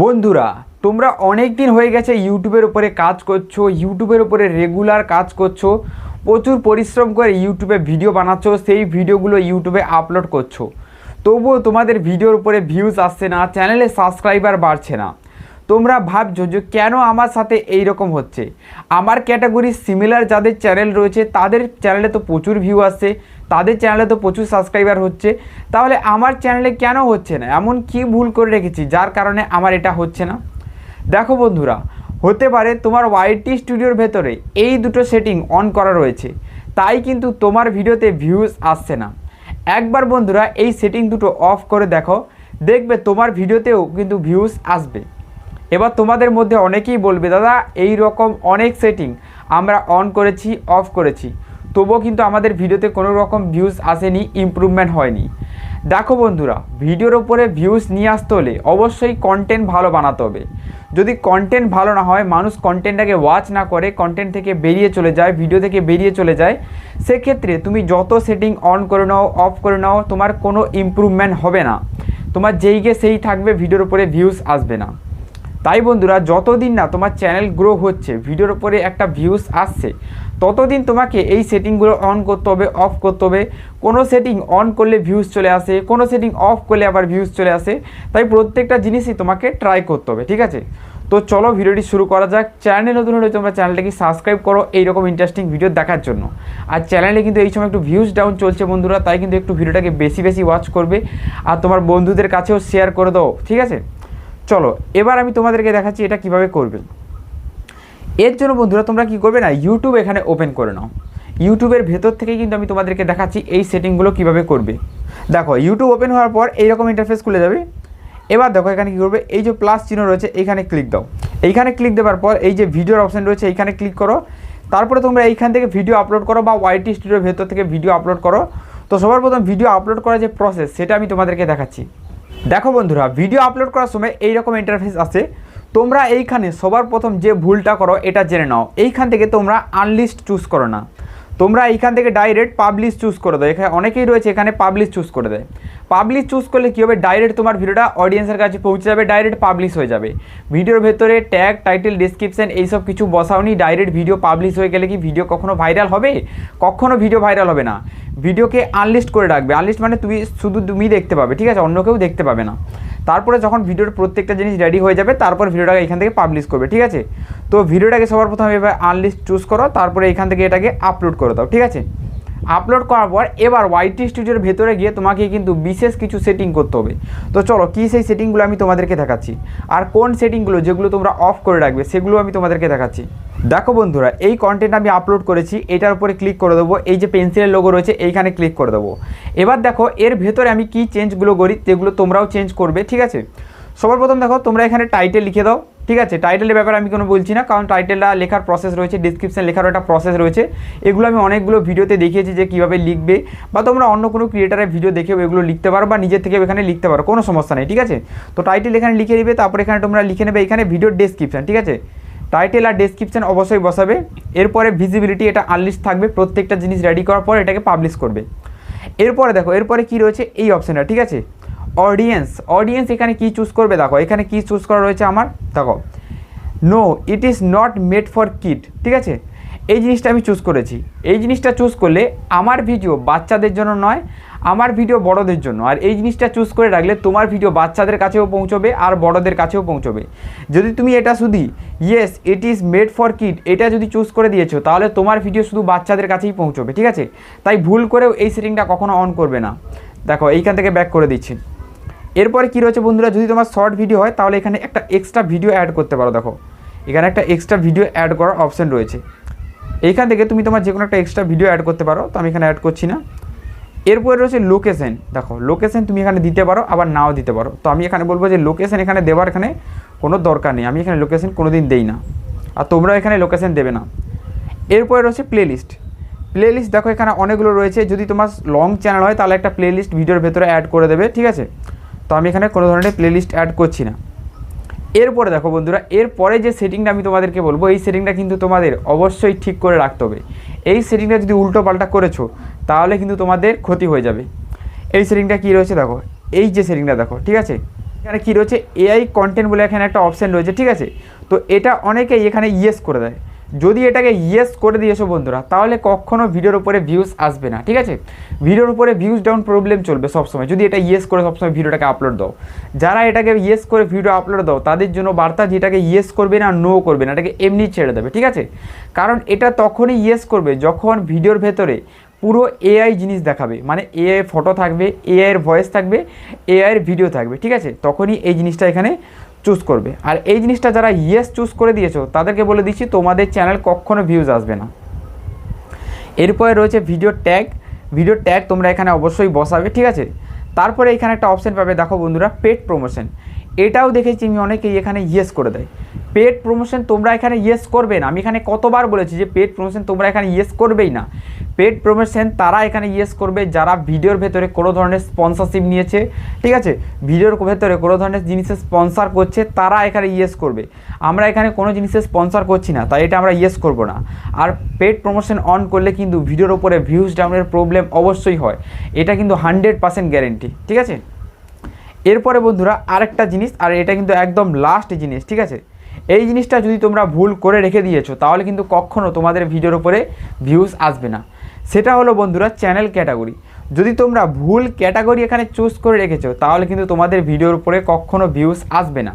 বন্ধুরা, তোমরা অনেক দিন হয়ে গেছে ইউটিউবের উপরে কাজ করছ, ইউটিউবের উপরে রেগুলার কাজ করছ, প্রচুর পরিশ্রম করে ইউটিউবে ভিডিও বানাচ্ছো, সেই ভিডিওগুলো ইউটিউবে আপলোড করছ। তবুও তোমাদের ভিডিওর উপরে ভিউজ আসছে না চ্যানেলে সাবস্ক্রাইবার বাড়ছে না। তোমরা ভাবছ যে কেন আমার সাথে এই রকম হচ্ছে? আমার ক্যাটাগরি সিমিলার যাদের চ্যানেল রয়েছে, তাদের চ্যানেলে তো প্রচুর ভিউ আসছে তাদের চ্যানেলে তো প্রচুর সাবস্ক্রাইবার হচ্ছে। তাহলে আমার চ্যানেলে কেন হচ্ছে না? এমন কি ভুল করে রেখেছি যার কারণে আমার এটা হচ্ছে না? দেখো বন্ধুরা, হতে পারে তোমার ওয়াইটি স্টুডিওর ভেতরে এই দুটো সেটিং অন করা রয়েছে। তাই কিন্তু তোমার ভিডিওতে ভিউজ আসছে না। একবার বন্ধুরা এই সেটিং দুটো অফ করে দেখো, দেখবে তোমার ভিডিওতেও কিন্তু ভিউজ আসবে। এবার তোমাদের মধ্যে অনেকেই বলবে, দাদা এই রকম অনেক সেটিং আমরা অন করেছি অফ করেছি। তবুও কিন্তু আমাদের ভিডিওতে কোনো রকম ভিউজ আসেনি ইমপ্রুভমেন্ট হয়নি। দেখো বন্ধুরা, ভিডিওর ওপরে ভিউজ নিয়ে আসতে হলে অবশ্যই কন্টেন্ট ভালো বানাতে হবে। যদি কন্টেন্ট ভালো না হয়, মানুষ কন্টেন্টটাকে ওয়াচ না করে কন্টেন্ট থেকে বেরিয়ে চলে যায় ভিডিও থেকে বেরিয়ে চলে যায়, সেক্ষেত্রে তুমি যত সেটিং অন করে নাও অফ করে নাও, তোমার কোনো ইমপ্রুভমেন্ট হবে না। তোমার যেই গে সেই থাকবে, ভিডিওর উপরে ভিউজ আসবে না। তাই বন্ধুরা, যতদিন না তোমার চ্যানেল গ্রো হচ্ছে ভিডিওর উপরে একটা ভিউজ আসছে, ততদিন তোমাকে এই সেটিংগুলো অন করতে হবে অফ করতে হবে। কোনো সেটিং অন করলে ভিউজ চলে আসে, কোনো সেটিং অফ করলে আবার ভিউজ চলে আসে। তাই প্রত্যেকটা জিনিসই তোমাকে ট্রাই করতে হবে, ঠিক আছে? তো চলো ভিডিওটি শুরু করা যাক। চ্যানেল নতুন হলে তোমরা চ্যানেলটাকে সাবস্ক্রাইব করো, এইরকম ইন্টারেস্টিং ভিডিও দেখার জন্য। আর চ্যানেলে কিন্তু এই সময় একটু ভিউজ ডাউন চলছে বন্ধুরা, তাই কিন্তু একটু ভিডিওটাকে বেশি বেশি ওয়াচ করবে। আর তোমার বন্ধুদের কাছেও শেয়ার করে দাও, ঠিক আছে? চলো, এবার আমি তোমাদেরকে দেখাচ্ছি এটা কীভাবে করবে। এর জন্য বন্ধুরা, তোমরা কি করবে না ইউটিউব এখানে ওপেন করে নাও। ইউটিউবের ভেতর থেকে কিন্তু আমি তোমাদেরকে দেখাচ্ছি এই সেটিংগুলো কীভাবে করবে। দেখো ইউটিউব ওপেন হওয়ার পর এইরকম ইন্টারফেস খুলে যাবে। এবার দেখো, এখানে কী করবে, এই যে প্লাস চিহ্ন রয়েছে, এইখানে ক্লিক দাও। এইখানে ক্লিক দেওয়ার পর এই যে ভিডিওর অপশান রয়েছে, এইখানে ক্লিক করো। তারপরে তোমরা এইখান থেকে ভিডিও আপলোড করো বা ওয়াইটি স্টুডিওর ভেতর থেকে ভিডিও আপলোড করো। তো সবার প্রথম ভিডিও আপলোড করার যে প্রসেস সেটা আমি তোমাদেরকে দেখাচ্ছি। দেখো বন্ধুরা ভিডিও আপলোড করার সময় এইরকম ইন্টারফেস আছে। তোমরা এইখানে সবার প্রথম যে ভুলটা করো, এটা জেনে নাও। এইখান থেকে তোমরা আনলিস্ট চুজ করো না। তোমরা এইখান থেকে ডাইরেক্ট পাবলিশ চুজ করে দাও। এখানে অনেকেই রয়েছে, এখানে পাবলিশ চুজ করে দেয়। পাবলিশ চুজ করলে কী হবে? ডাইরেক্ট তোমার ভিডিওটা অডিয়েন্সের কাছে পৌঁছে যাবে ডাইরেক্ট পাবলিশ হয়ে যাবে। ভিডিওর ভেতরে ট্যাগ টাইটেল ডিসক্রিপশন এইসব কিছু বসাওনি ডাইরেক্ট ভিডিও পাবলিশ হয়ে গেলে কি ভিডিও কখনো ভাইরাল হবে? কখনো ভিডিও ভাইরাল হবে না। ভিডিওকে আনলিস্ট করে রাখবে। আনলিস্ট মানে তুমি শুধু তুমি দেখতে পাবে, ঠিক আছে? অন্য কেউ দেখতে পাবে না। তারপরে যখন ভিডিওর প্রত্যেকটা জিনিস রেডি হয়ে যাবে, তারপর ভিডিওটাকে এখান থেকে পাবলিশ করবে, ঠিক আছে? তো ভিডিওটাকে সবার প্রথমে এবার আনলিস্ট চুজ করো, তারপরে এখান থেকে এটাকে আপলোড করে দাও, ঠিক আছে? আপলোড করার পর এবার ওয়াইটি স্টুডিওর ভেতরে গিয়ে তোমাকে কিন্তু বিশেষ কিছু সেটিং করতে হবে। তো চলো, কী সেই সেটিংগুলো আমি তোমাদেরকে দেখাচ্ছি? আর কোন সেটিংগুলো যেগুলো তোমরা অফ করে রাখবে, সেগুলো আমি তোমাদেরকে দেখাচ্ছি। দেখো বন্ধুরা, এই কন্টেন্ট আমি আপলোড করেছি, এটার উপরে ক্লিক করে দেবো, এই যে পেন্সিলের লোগো রয়েছে, এইখানে ক্লিক করে দেবো। এবার দেখো, এর ভেতরে আমি কী চেঞ্জগুলো করি, যেগুলো তোমরাও চেঞ্জ করবে, ঠিক আছে? সবার প্রথম দেখো, তোমরা এখানে টাইটেল লিখে দাও। ঠিক আছে টাইটেলের ব্যাপারে আমি কোনো বলছি না, কারণ টাইটেলটা লেখার প্রসেস রয়েছে ডিসক্রিপশন লেখারও একটা প্রসেস রয়েছে। এগুলো আমি অনেকগুলো ভিডিওতে দেখিয়েছি যে কীভাবে লিখবে, বা তোমরা অন্য কোনো ক্রিয়েটারের ভিডিও দেখেও এগুলো লিখতে পারো, বা নিজের থেকে এখানে লিখতে পারো, কোনো সমস্যা নেই, ঠিক আছে? তো টাইটেল এখানে লিখে নেবে তারপর এখানে তোমরা লিখে নেবে, এখানে ভিডিওর ডেসক্রিপশন ঠিক আছে? টাইটেল আর ডেসক্রিপশন অবশ্যই বসাবে, এরপরে ভিজিবিলিটি এটা আনলিস্ট থাকবে, প্রত্যেকটা জিনিস রেডি করার পর এটাকে পাবলিশ করবে। এরপরে দেখো, এরপরে কি রয়েছে, এই অপশানটা ঠিক আছে? অডিয়েন্স অডিয়েন্স এখানে কি চুজ করবে দেখো, এখানে কি চুজ করা রয়েছে আমার? দেখো no it is not made for kid ঠিক আছে? এই জিনিসটা আমি চুজ করেছি। এই জিনিসটা চুজ করলে আমার ভিডিও বাচ্চাদের জন্য নয়, আমার ভিডিও বড়দের জন্য। আর এই জিনিসটা চুজ করে রাখলে তোমার ভিডিও বাচ্চাদের কাছেও পৌঁছবে আর বড়দের কাছেও পৌঁছবে। যদি তুমি এটা শুধু yes it is made for kid এটা যদি চুজ করে দিয়েছ, তাহলে তোমার ভিডিও শুধু বাচ্চাদের কাছেই পৌঁছবে, ঠিক আছে? তাই ভুল করেও এই সেটিংটা কখনো অন করবে না। দেখো, এইখান থেকে ব্যাক করে দিচ্ছি। এরপরে কী রয়েছে বন্ধুরা, যদি তোমার শর্ট ভিডিও হয়, তাহলে এখানে একটা এক্সট্রা ভিডিও অ্যাড করতে পারো, দেখো। এখানে একটা এক্সট্রা ভিডিও অ্যাড করার অপশান রয়েছে। এইখান থেকে তুমি তোমার যে কোনো একটা এক্সট্রা ভিডিও অ্যাড করতে পারো, তো আমি এখানে অ্যাড করছি না। এরপরে রয়েছে লোকেশন দেখো লোকেশন তুমি এখানে দিতে পারো, আবার নাও দিতে পারো। তো আমি এখানে বলব যে লোকেশন এখানে দেওয়ার এখানে কোনো দরকার নেই। আমি এখানে লোকেশন কোনো দিন দেই না। আর তোমরাও এখানে লোকেশন দেবে না। এরপরে রয়েছে প্লেলিস্ট প্লেলিস্ট দেখো, এখানে অনেকগুলো রয়েছে। যদি তোমার লং চ্যানেল হয়, তাহলে একটা প্লেলিস্ট ভিডিওর ভেতরে অ্যাড করে দেবে, ঠিক আছে? তো আমি এখানে কোনো ধরনের প্লেলিস্ট অ্যাড করছি না। এরপরে দেখো বন্ধুরা, এরপরে যে সেটিংটা আমি তোমাদেরকে বলব, এই সেটিংটা কিন্তু তোমাদের অবশ্যই ঠিক করে রাখতে হবে। এই সেটিংটা যদি উল্টো পাল্টা করেছ, তাহলে কিন্তু তোমাদের ক্ষতি হয়ে যাবে। এই সেটিংটা কী রয়েছে দেখো, এই যে সেটিংটা দেখো, ঠিক আছে? এখানে কী রয়েছে? এআই কন্টেন্ট বলে এখানে একটা অপশান রয়েছে, ঠিক আছে? তো এটা অনেকেই এখানে ইয়েস করে দেয়। যদি এটাকে ইয়েস করে দিয়েছ বন্ধুরা, তাহলে কখনো ভিডিওর উপরে ভিউজ আসবে না, ঠিক আছে? ভিডিওর উপরে ভিউজ ডাউন প্রবলেম চলবে সবসময়। যদি এটা ইয়েস করে সবসময় ভিডিওটাকে আপলোড দাও। যারা এটাকে ইয়েস করে ভিডিও আপলোড দাও, তাদের জন্য বার্তা যেটাকে ইয়েস করবে না নো করবে না, এটাকে এমনি ছেড়ে দেবে, ঠিক আছে? কারণ এটা তখনই ইয়েস করবে যখন ভিডিওর ভেতরে পুরো এআই জিনিস দেখাবে। মানে এআই ফটো থাকবে এআইয়ের ভয়েস থাকবে এআইয়ের ভিডিও থাকবে, ঠিক আছে? তখনই এই জিনিসটা এখানে চুজ করবে। আর এই জিনিসটা যারা ইয়েস চুজ করে দিয়েছ, তাদেরকে বলে দিচ্ছি, তোমাদের চ্যানেল কখনো ভিউজ আসবে না। এরপরে রয়েছে ভিডিও ট্যাগ ভিডিও ট্যাগ তোমরা এখানে অবশ্যই বসাবে, ঠিক আছে? তারপরে এখানে একটা অপশন পাবে, দেখো বন্ধুরা পেড প্রমোশন এটাও দেখেছি আমি অনেকেই এখানে ইয়েস করে দেয়। পেড প্রমোশন তোমরা এখানে ইয়েস করবে না। আমি এখানে কতবার বলেছি যে পেড প্রমোশন তোমরা এখানে ইয়েস করবেই না। পেড প্রমোশন তারা এখানে ইয়েস করবে, যারা ভিডিওর ভেতরে কোনো ধরনের স্পন্সরশিপ নিয়েছে, ঠিক আছে? ভিডিওর ভেতরে কোনো ধরনের জিনিসের স্পন্সার করছে, তারা এখানে ইয়েস করবে। আমরা এখানে কোনো জিনিসের স্পন্সর করছি না, তাই এটা আমরা ইয়েস করব না। আর পেড প্রমোশন অন করলে কিন্তু ভিডিওর উপরে ভিউজ ডাউনের প্রবলেম অবশ্যই হয়। এটা কিন্তু হান্ড্রেড পার্সেন্ট গ্যারেন্টি ঠিক আছে? এরপরে বন্ধুরা, আরেকটা জিনিস, আর এটা কিন্তু একদম লাস্ট জিনিস, ঠিক আছে? এই জিনিসটা যদি তোমরা ভুল করে রেখে দিয়েছ, তাহলে কিন্তু কখনও তোমাদের ভিডিওর উপরে ভিউজ আসবে না। সেটা হলো বন্ধুরা চ্যানেল ক্যাটাগরি যদি তোমরা ভুল ক্যাটাগরি এখানে চুজ করে রেখেছো, তাহলে কিন্তু তোমাদের ভিডিওর উপরে কখনও ভিউজ আসবে না।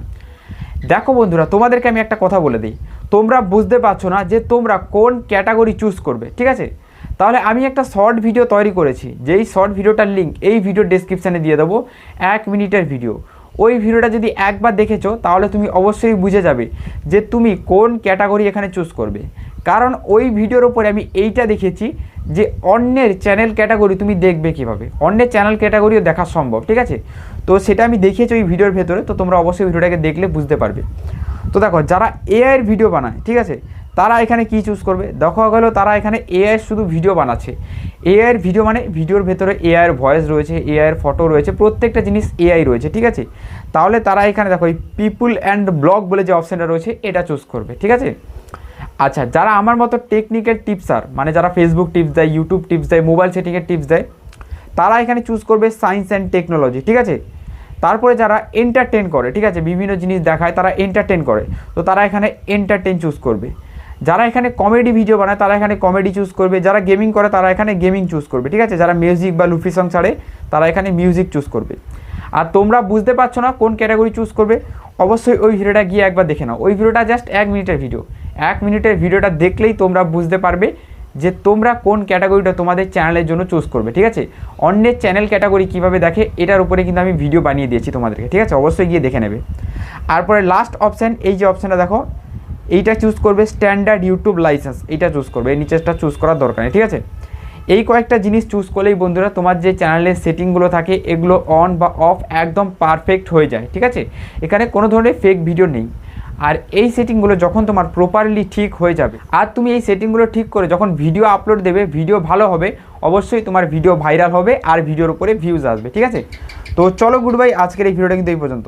দেখো বন্ধুরা, তোমাদেরকে আমি একটা কথা বলে দিই। তোমরা বুঝতে পারছ না যে তোমরা কোন ক্যাটাগরি চুজ করবে, ঠিক আছে? তাহলে আমি একটা শর্ট ভিডিও তৈরি করেছি। যেই শর্ট ভিডিওটার লিঙ্ক এই ভিডিও ডেসক্রিপশানে দিয়ে দেবো, এক মিনিটের ভিডিও ওই ভিডিওটা যদি একবার দেখেছ, তাহলে তুমি অবশ্যই বুঝে যাবে যে তুমি কোন ক্যাটাগরি এখানে চুজ করবে। কারণ ওই ভিডিওর ওপরে আমি এইটা দেখেছি যে অন্যের চ্যানেল ক্যাটাগরি তুমি দেখবে কীভাবে। অন্যের চ্যানেল ক্যাটাগরিও দেখা সম্ভব, ঠিক আছে? তো সেটা আমি দেখিয়েছি ওই ভিডিওর ভেতরে, তো তোমরা অবশ্যই ভিডিওটাকে দেখলে বুঝতে পারবে। তো দেখো, যারা এআইয়ের ভিডিও বানায়, ঠিক আছে? তারা এখানে কি চুজ করবে? দেখা গেল তারা এখানে এআইয়ের শুধু ভিডিও বানাচ্ছে। এআইয়ের ভিডিও মানে ভিডিওর ভেতরে এআইয়ের ভয়েস রয়েছে এআইয়ের ফটো রয়েছে, প্রত্যেকটা জিনিস এআই রয়েছে, ঠিক আছে? তাহলে তারা এখানে দেখো, এই পিপুল অ্যান্ড ব্লগ বলে যে অপশানটা রয়েছে, এটা চুজ করবে, ঠিক আছে? আচ্ছা যারা আমার মতো টেকনিক্যাল টিপসার মানে যারা ফেসবুক টিপস দেয় ইউটিউব টিপস দেয় মোবাইল সেটিংয়ের টিপস দেয়, তারা এখানে চুজ করবে সায়েন্স অ্যান্ড টেকনোলজি ঠিক আছে? তারপরে যারা এন্টারটেন করে, ঠিক আছে, বিভিন্ন জিনিস দেখায়, তারা এন্টারটেন করে। তো তারা এখানে এন্টারটেন চুজ করবে। যারা এখানে কমেডি ভিডিও বানায়, তারা এখানে কমেডি চুজ করবে। যারা গেমিং করে, তারা এখানে গেমিং চুজ করবে, ঠিক আছে? যারা মিউজিক বা লুফি সং ছাড়ে, তারা এখানে মিউজিক চুজ করবে। আর তোমরা বুঝতে পারছ না কোন ক্যাটাগরি চুজ করবে? অবশ্যই ওই ভিডিওটা গিয়ে একবার দেখে নাও। ওই ভিডিওটা জাস্ট এক মিনিটের ভিডিও এক মিনিটের ভিডিওটা দেখলেই তোমরা বুঝতে পারবে যে তোমরা কোন ক্যাটাগরিটা তোমাদের চ্যানেলের জন্য চুজ করবে, ঠিক আছে? অন্যের চ্যানেল ক্যাটাগরি কীভাবে দেখে, এটার উপরে কিন্তু আমি ভিডিও বানিয়ে দিয়েছি তোমাদেরকে, ঠিক আছে? অবশ্যই গিয়ে দেখে নেবে। তারপরে লাস্ট অপশান এই যে অপশানটা দেখো, এইটা চুজ করবে স্ট্যান্ডার্ড ইউটিউব লাইসেন্স এইটা চুজ করবে, এই নিচেরটা চুজ করার দরকার নেই, ঠিক আছে? এই কয়েকটা জিনিস চুজ করলেই বন্ধুরা তোমার যে চ্যানেলের সেটিংগুলো থাকে, এগুলো অন বা অফ একদম পারফেক্ট হয়ে যায়, ঠিক আছে? এখানে কোনো ধরনের ফেক ভিডিও নেই। আর এই সেটিংগুলো যখন তোমার প্রপারলি ঠিক হয়ে যাবে, আর তুমি এই সেটিংগুলো ঠিক করে যখন ভিডিও আপলোড দেবে ভিডিও ভালো হবে, অবশ্যই তোমার ভিডিও ভাইরাল হবে আর ভিডিওর উপরে ভিউজ আসবে, ঠিক আছে? তো চলো গুড বাই, আজকের এই ভিডিওটা কিন্তু এই পর্যন্ত।